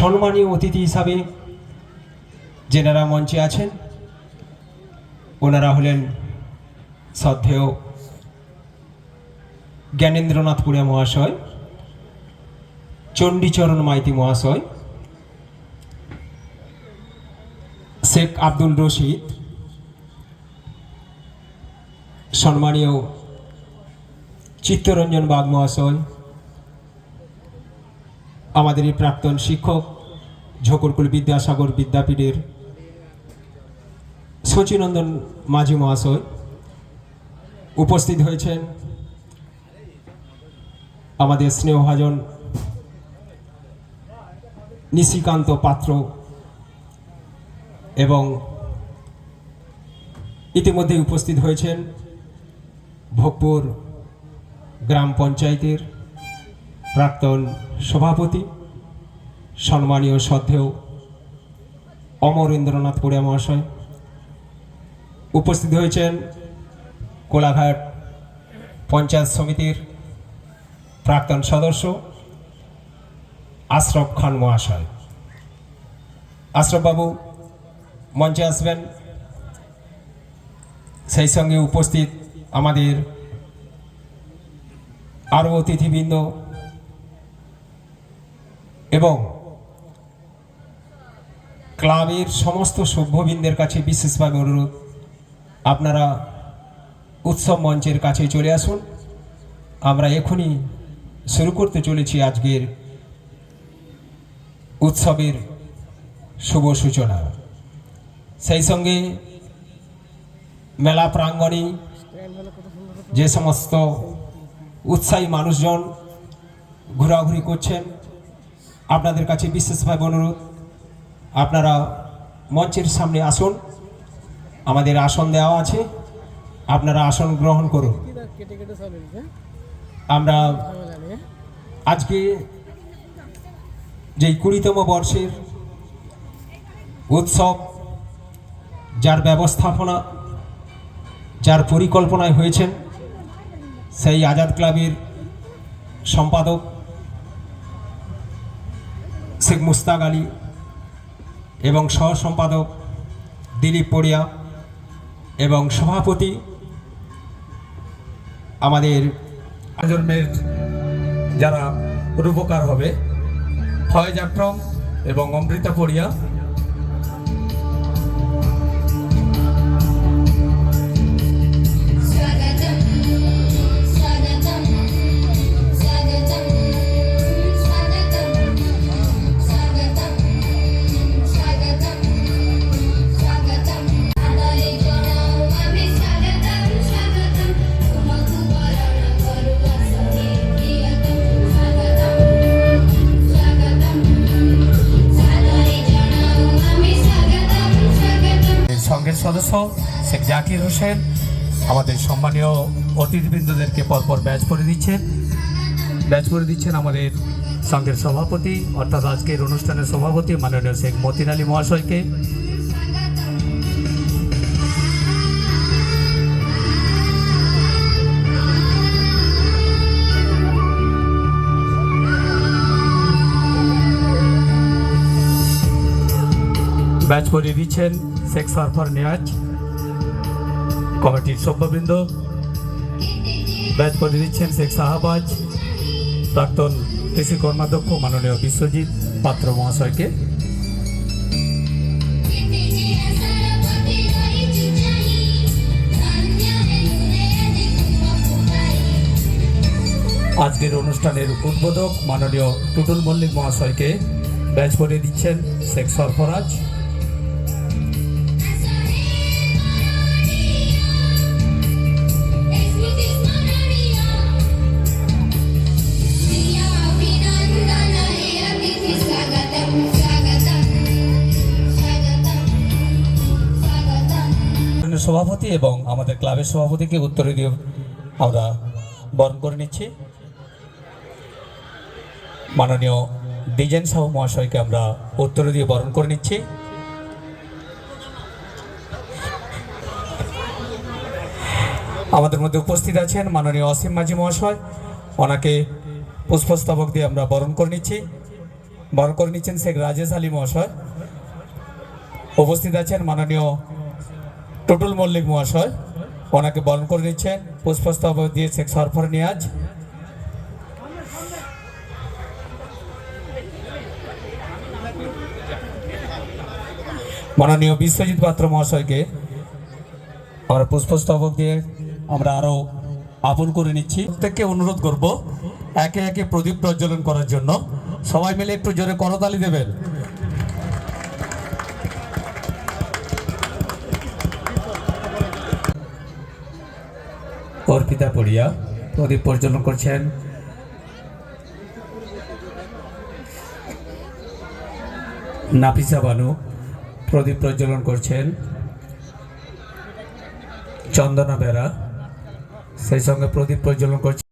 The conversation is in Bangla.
সম্মানীয় অতিথি হিসাবে যেনারা মঞ্চে আছেন, ওনারা হলেন শ্রদ্ধেয় জ্ঞানেন্দ্রনাথ পুরিয়া মহাশয়, চণ্ডীচরণ মাইতি মহাশয়, শেখ আব্দুল রশিদ, সম্মানীয় চিত্তরঞ্জন বাগ মহাশয় আমাদের এই প্রাক্তন শিক্ষক, ঝকরকুল বিদ্যাসাগর বিদ্যাপীঠের শচীনন্দন মাঝি মহাশয় উপস্থিত হয়েছেন। আমাদের স্নেহভাজন নিশিকান্ত পাত্র এবং ইতিমধ্যে উপস্থিত হয়েছেন ভোগপুর গ্রাম পঞ্চায়েতের প্রাক্তন সভাপতি, সম্মানীয় শ্রদ্ধেয় অমরেন্দ্রনাথ পুরিয়া মহাশয়, উপস্থিত হয়েছেন কোলাঘাট পঞ্চায়েত সমিতির প্রাক্তন সদস্য আশরফ খান মহাশয়। আশরফবাবু মঞ্চে আসবেন। সেই সঙ্গে উপস্থিত আমাদের আরও অতিথিবৃন্দ এবং ক্লাবের সমস্ত সভ্যবৃন্দের কাছে বিশেষভাবে অনুরোধ, আপনারা উৎসব মঞ্চের কাছে চলে আসুন। আমরা এখনই শুরু করতে চলেছি আজকের উৎসবের শুভ সূচনা। সেই সঙ্গে মেলা প্রাঙ্গণে যে সমস্ত উৎসাহী মানুষজন ঘোরাঘুরি করছেন আপনাদের কাছে বিশেষভাবে অনুরোধ, আপনারা মঞ্চের সামনে আসুন, আমাদের আসন দেওয়া আছে, আপনারা আসন গ্রহণ করুন আমরা? আজকে যেই কুড়িতম বর্ষের উৎসব, যার ব্যবস্থাপনা, যার পরিকল্পনায় হয়েছেন, সেই আজাদ ক্লাবের সম্পাদক শেখ মুস্তাক আলী এবং সহ সম্পাদক দিলীপ পড়িয়া এবং সভাপতি আমাদের প্রজন্মের যারা রূপকার হবে, ফয়েজ আক্রম এবং অমৃতা পড়িয়া জাকির হোসেন আমাদের সম্মানীয় অতিথিবৃন্দদেরকে পরপর ব্যাচ করে দিচ্ছেন। ব্যাচ করে দিচ্ছেন আমাদের সংঘের সভাপতি, অর্থাৎ আজকের অনুষ্ঠানের সভাপতি মাননীয় শেখ মতিন আলী মহাশয়কে। ব্যাচ করিয়ে দিচ্ছেন শেখ সরফর নিয়াজ। কমিটির সভ্যবৃন্দ ব্যাচ দিচ্ছেন শেখ শাহবাজ প্রাক্তন কৃষি কর্মাধ্যক্ষ মাননীয় বিশ্বজিৎ পাত্র মহাশয়কে আজকের অনুষ্ঠানের উদ্বোধক মাননীয় টুটুল মল্লিক মহাশয়কে ব্যাচ করিয়ে দিচ্ছেন শেখ সরফরাজ মাননীয় সভাপতি এবং আমাদের ক্লাবের সভাপতিকে উত্তরে দিয়ে আমরা বরণ করে নিচ্ছি। মাননীয় ডিজেন সাহু মহাশয়কে আমরা উত্তরে দিয়ে বরণ করে নিচ্ছি। আমাদের মধ্যে উপস্থিত আছেন মাননীয় অসীম মাঝি মহাশয়। ওনাকে পুষ্পস্তবক দিয়ে আমরা বরণ করে নিচ্ছি। বরণ করে নিচ্ছেন শেখ রাজেশ আলী মহাশয়। উপস্থিত আছেন মাননীয় টুটুল মল্লিক মহাশয়, ওনাকে বরণ করে নিচ্ছেন। পুষ্পস্তব দিয়ে শেখ সরফর নিয়াজ। মাননীয় বিশ্বজিৎ পাত্র মহাশয়কে আমরা পুষ্পস্তবক দিয়ে আমরা আরও আপন করে নিচ্ছি। প্রত্যেককে অনুরোধ করব একে একে প্রদীপ প্রজ্বলন করার জন্য। সবাই মিলে একটু জোরে করতালি দেবেন। অর্পিতা পড়িয়া প্রদীপ প্রজ্বলন করছেন। নাফিসা বানু প্রদীপ প্রজ্বলন করছেন। চন্দনা বেড়া সেই সঙ্গে প্রদীপ প্রজ্বলন করছেন।